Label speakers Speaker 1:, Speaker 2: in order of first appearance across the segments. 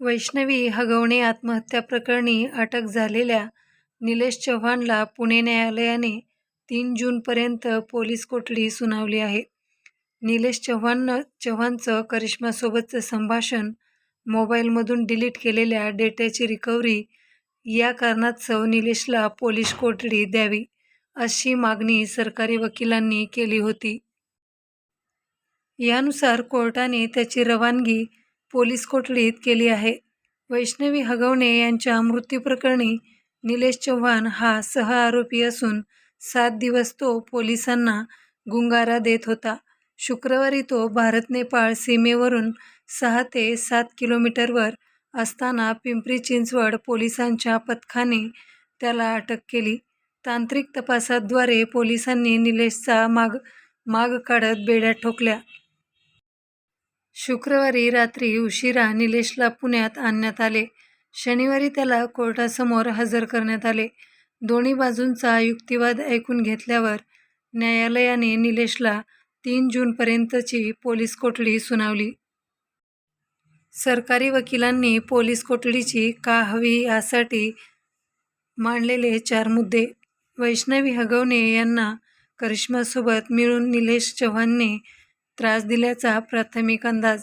Speaker 1: वैष्णवी हगवणे आत्महत्या प्रकरणी अटक झालेल्या निलेश चव्हाणला पुणे न्यायालयाने तीन जूनपर्यंत पोलीस कोठडी सुनावली आहे. निलेश चव्हाण चव्हाणचं करिश्मासोबतचं संभाषण, मोबाईलमधून डिलीट केलेल्या डेट्याची रिकव्हरी या कारणास्तव निलेशला पोलीस कोठडी द्यावी, अशी मागणी सरकारी वकिलांनी केली होती. यानुसार कोर्टाने त्याची रवानगी पोलीस कोठडीत केली आहे. वैष्णवी हगवणे यांच्या मृत्यूप्रकरणी निलेश चव्हाण हा सहआरोपी असून सात दिवस तो पोलिसांना गुंगारा देत होता. शुक्रवारी तो भारत-नेपाळ सीमेवरून सहा ते सात किलोमीटरवर असताना पिंपरी चिंचवड पोलिसांच्या पथकाने त्याला अटक केली. तांत्रिक तपासाद्वारे पोलिसांनी निलेशचा माग माग काढत बेड्या ठोकल्या. शुक्रवारी रात्री उशिरा निलेशला पुण्यात आणण्यात आले. शनिवारी त्याला कोर्टासमोर हजर करण्यात आले. दोन्ही बाजूंचा युक्तिवाद ऐकून घेतल्यावर न्यायालयाने निलेशला तीन जूनपर्यंतची पोलीस कोठडी सुनावली. सरकारी वकिलांनी पोलीस कोठडीची का हवी यासाठी मांडलेले चार मुद्दे. वैष्णवी हगवणे यांना करिश्मासोबत मिळून निलेश चव्हाणने त्रास दिल्याचा प्राथमिक अंदाज.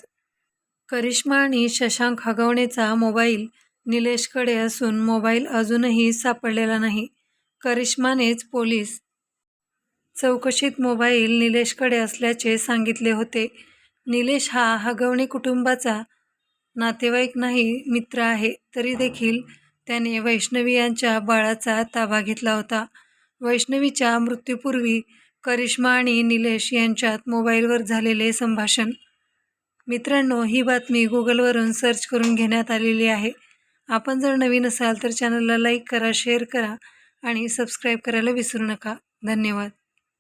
Speaker 1: करिश्मा आणि शशांक हगवणेचा मोबाईल निलेशकडे असून मोबाईल अजूनही सापडलेला नाही. करिश्मानेच पोलीस चौकशीत मोबाईल निलेशकडे असल्याचे सांगितले होते. निलेश हा हगवणे कुटुंबाचा नातेवाईक नाही, मित्र आहे. तरी देखील त्याने वैष्णवी यांच्या बाळाचा ताबा घेतला होता. वैष्णवीच्या मृत्यूपूर्वी करिश्मा आणि निलेश यांच्यात मोबाईलवर झालेले संभाषण. मित्रांनो, ही बातमी गुगलवरून सर्च करून घेण्यात आलेली आहे. आपण जर नवीन असाल तर चॅनलला लाईक करा, शेअर करा आणि सबस्क्राईब करायला विसरू नका. धन्यवाद.